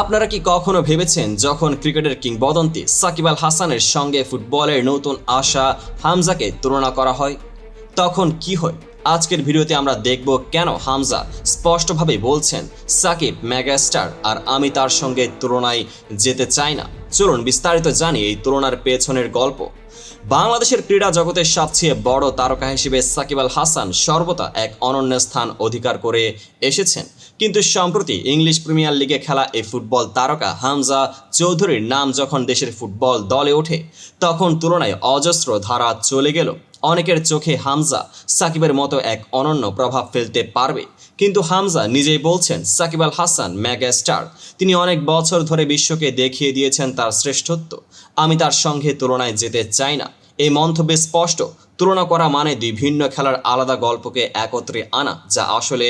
আপনারা কি কখনো ভেবেছেন যখন ক্রিকেটের কিংবদন্তি সাকিব আল হাসানের সঙ্গে ফুটবলের নতুন আশা হামজাকে তুলনা করা হয়? তখন কি হয়? আজকের ভিডিওতে আমরা দেখব কেন হামজা স্পষ্টভাবে বলছেন সাকিব মেগাস্টার আর আমি তার সঙ্গে তুলনায় যেতে চাই না। চলুন বিস্তারিত জানি এই তুলনার পেছনের গল্প। বাংলাদেশের ক্রীড়া জগতের সবচেয়ে বড় তারকা হিসেবে সাকিব আল হাসান সর্বদা এক অনন্য স্থান অধিকার করে এসেছেন। কিন্তু সম্প্রতি ইংলিশ প্রিমিয়ার লিগে খেলা এই ফুটবল তারকা হামজা চৌধুরীর নাম যখন দেশের ফুটবল দলে ওঠে, তখন তুলনায় অজস্র ধারা চলে গেল। অনেকের চোখে হামজা সাকিবের মতো এক অনন্য প্রভাব ফেলতে পারবে। কিন্তু হামজা নিজেই বলছেন, সাকিব আল হাসান ম্যাগা স্টার তিনি অনেক বছর ধরে বিশ্বকে দেখিয়ে দিয়েছেন তার শ্রেষ্ঠত্ব। আমি তার সঙ্গে তুলনায় যেতে চাই না। এই মন্তব্যে স্পষ্ট, তুলনা করা মানে দুই ভিন্ন খেলার আলাদা গল্পকে একত্রে আনা, যা আসলে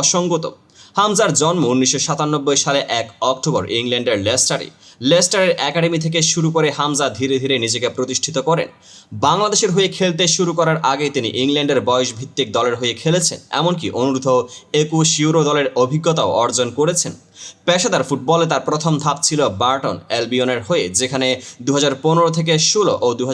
অসঙ্গত। হামজার জন্ম উনিশশো সাতানব্বই সালে এক অক্টোবর ইংল্যান্ডের লেস্টারে। লেস্টারের একাডেমি থেকে শুরু করে হামজা ধীরে ধীরে নিজেকে প্রতিষ্ঠিত করেন। বাংলাদেশের হয়ে খেলতে শুরু করার আগে তিনি ইংল্যান্ডের বয়স ভিত্তিক দলের হয়ে খেলেছেন, এমনকি অনূর্ধ্ব একুশ ইউরো দলের অভিজ্ঞতাও অর্জন করেছেন। পেশাদার ফুটবলে তার প্রথম ধাপ ছিল বার্টন অ্যালবিয়নের হয়ে, যেখানে দু হাজার পনেরো থেকে ষোলো ও দু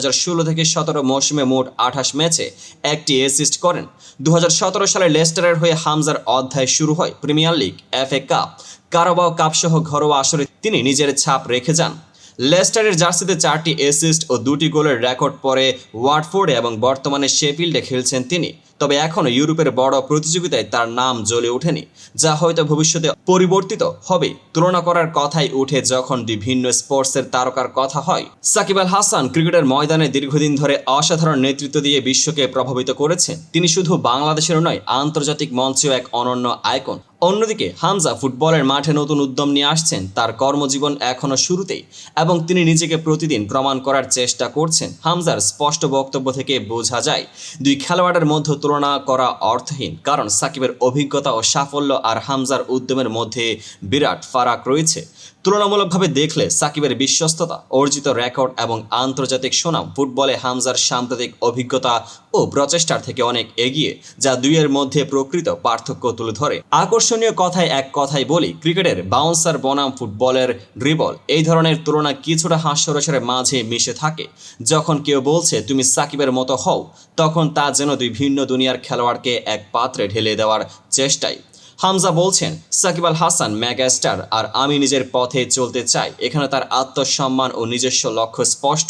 থেকে সতেরো মৌসুমে মোট আঠাশ ম্যাচে একটি অ্যাসিস্ট করেন। দু হাজার সতেরো সালে লেস্টারের হয়ে হামজার অধ্যায় শুরু হয় premier league F A cup. Carabao cup সহ ঘরোয়া আসরে তিনি নিজের ছাপ রেখে যান। লেস্টারের জার্সিতে চারটি অ্যাসিস্ট ও দুটি গোলের রেকর্ড পরে ওয়াটফোর্ডে এবং বর্তমানে শেফিল্ডে খেলছেন তিনি। তবে এখনও ইউরোপের বড় প্রতিযোগিতায় তার নাম জ্বলে ওঠেনি, যা হয়তো ভবিষ্যতে পরিবর্তিত হবে। তুলনা করার কথাই উঠে যখন বিভিন্ন স্পোর্টসের তারকার কথা হয়। সাকিব আল হাসান ক্রিকেটের ময়দানে দীর্ঘদিন ধরে অসাধারণ নেতৃত্ব দিয়ে বিশ্বকে প্রভাবিত করেছেন। তিনি শুধু বাংলাদেশের নয়, আন্তর্জাতিক মঞ্চেও এক অনন্য আইকন। অন্যদিকে হামজা ফুটবলের মাঠে নতুন উদ্যম নিয়ে আসছেন, তার কর্মজীবন এখনও শুরুতেই, এবং তিনি নিজেকে প্রতিদিন প্রমাণ করার চেষ্টা করছেন। হামজার স্পষ্ট বক্তব্য থেকে বোঝা যায়, দুই খেলোয়াড়ের মধ্যে তুলনা করা অর্থহীন, কারণ সাকিবের অভিজ্ঞতা ও সাফল্য আর হামজার উদ্যমের মধ্যে বিরাট ফারাক রয়েছে। তুলনামূলকভাবে দেখলে সাকিবের বিশ্বস্ততা, অর্জিত রেকর্ড এবং আন্তর্জাতিক সুনাম ফুটবলে হামজার সাম্প্রতিক অভিজ্ঞতা ও প্রচেষ্টার থেকে অনেক এগিয়ে, যা দুইয়ের মধ্যে প্রকৃত পার্থক্য তুলে ধরে। আকর্ষণীয় কথায় এক কথাই বলি, ক্রিকেটের বাউন্সার বনাম ফুটবলের ড্রিবল এই ধরনের তুলনা কিছুটা হাস্যরসের মাঝে মিশে থাকে। যখন কেউ বলছে, তুমি সাকিবের মতো হও, তখন তা যেন দুই ভিন্ন দুনিয়ার খেলোয়াড়কে এক পাত্রে ঢেলে দেওয়ার চেষ্টাই। হামজা বলছেন, সাকিব আল হাসান ম্যাগাস্টার আর আমি নিজের পথে চলতে চাই। এখানে তার আত্মসম্মান ও নিজস্ব লক্ষ্য স্পষ্ট।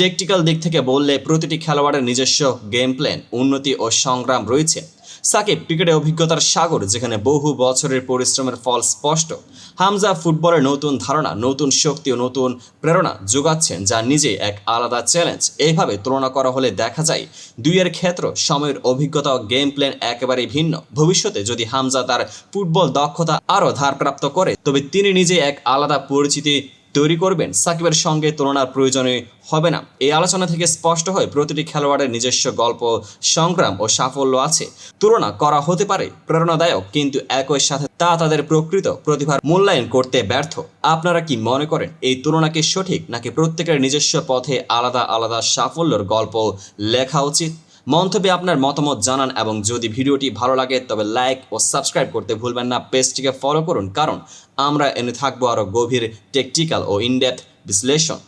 টেকটিক্যাল দিক থেকে বললে প্রতিটি খেলোয়াড়ের নিজস্ব গেম প্ল্যান উন্নতি ও সংগ্রাম রয়েছে। সাকিব ক্রিকেটে অভিজ্ঞতার সাগর, যেখানে বহু বছরের পরিশ্রমের ফল স্পষ্ট। হামজা ফুটবলের নতুন ধারণা, নতুন শক্তি ও নতুন প্রেরণা যোগাচ্ছেন, যা নিজে এক আলাদা চ্যালেঞ্জ এইভাবে তুলনা করা হলে দেখা যায়, দুইয়ের ক্ষেত্র সময়ের অভিজ্ঞতা ও গেম প্ল্যান একেবারেই ভিন্ন। ভবিষ্যতে যদি হামজা তার ফুটবল দক্ষতা আরও ধারপ্রাপ্ত করে, তবে তিনি নিজে এক আলাদা পরিচিতি তৈরি করবেন, সাকিবের সঙ্গে তুলনার প্রয়োজনে হবে না। এই আলোচনা থেকে স্পষ্ট হয় প্রতিটি খেলোয়াড়ের নিজস্ব গল্প, সংগ্রাম ও সাফল্য আছে। তুলনা করা হতে পারে প্রেরণাদায়ক, কিন্তু একই সাথে তা তাদের প্রকৃত প্রতিভার মূল্যায়ন করতে ব্যর্থ। আপনারা কি মনে করেন এই তুলনাকে সঠিক, নাকি প্রত্যেকের নিজস্ব পথে আলাদা আলাদা সাফল্যের গল্প লেখা উচিত? মন্তব্যে আপনার মতামত জানান এবং যদি ভিডিওটি ভালো লাগে, তবে লাইক ও সাবস্ক্রাইব করতে ভুলবেন না। পেজটিকে ফলো করুন, কারণ আমরা এনে থাকব আরও গভীর টেকটিক্যাল ও ইনডেপথ বিশ্লেষণ।